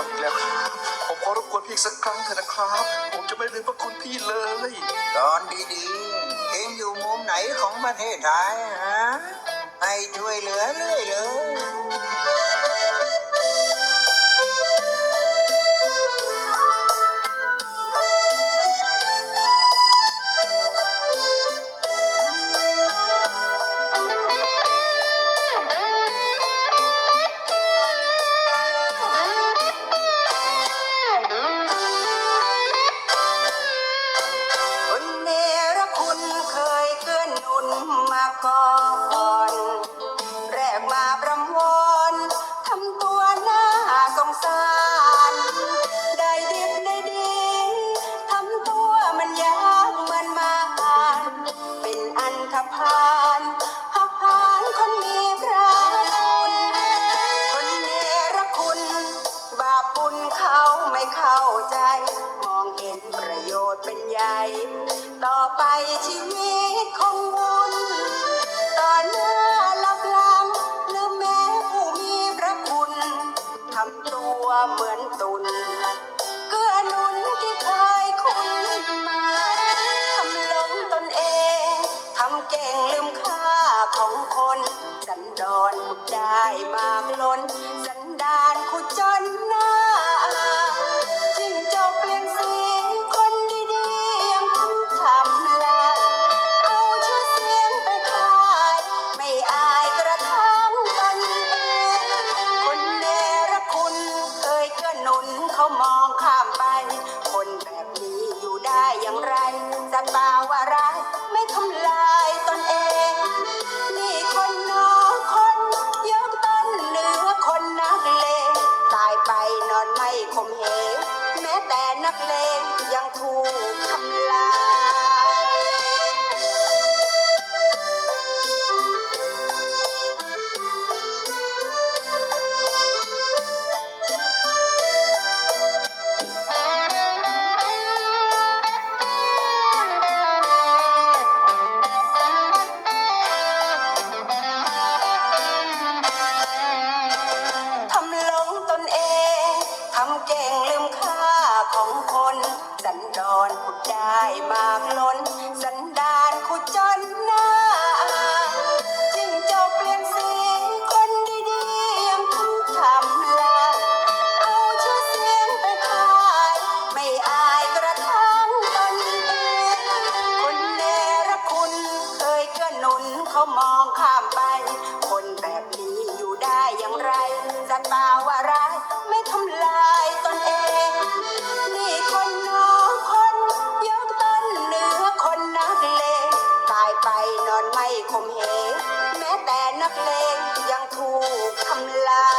อนอีกแล้ว ผมขอรบกวนพี่สักครั้งเถอะนะครับ ผมจะไม่ลืมพระคุณพี่เลย ตอนดีๆเองอยู่มุมไหนของประเทศไทยฮะให้ช่วยเหลือเรื่อยเลยาก่อนแรกมาประมวลทำตัวน่าสงสาร ได้ดิบได้ดีทำตัวมันยากเหมือนมารเป็นอันธพาลหักหานคนมีพระคุณคนเนรคุณ บาปบุญเขาไม่เข้าใจ มองเห็นประโยชน์เป็นใหญ่ ต่อไปชีวิตคง มากล้น สันดานขุดจนหน้าจึงจบเปลี่ยนสีคนดีๆยังถูกทำลายเอาชื่อเสียงไปขาย ไม่อายกระทั่งตนเองคนเนรคุณเคยเกื้อหนุนเขามองข้ามไป คนแบบนี้อยู่ได้อย่างไรสัตว์ป่าวาร้า อนไม่คมเหงแม้แต่นักเลงยังถูกทำลาย อนขุดได้มากล้น สันดานขุดจนหน้าจึงจบเปลี่ยนสีคนดีๆยังถูกทำลายเอาชื่อเสียงไปขาย ไม่อายกระทั่งตนเองคนเนรคุณเคยเกื้อหนุนเขามอง ถูกทำลาย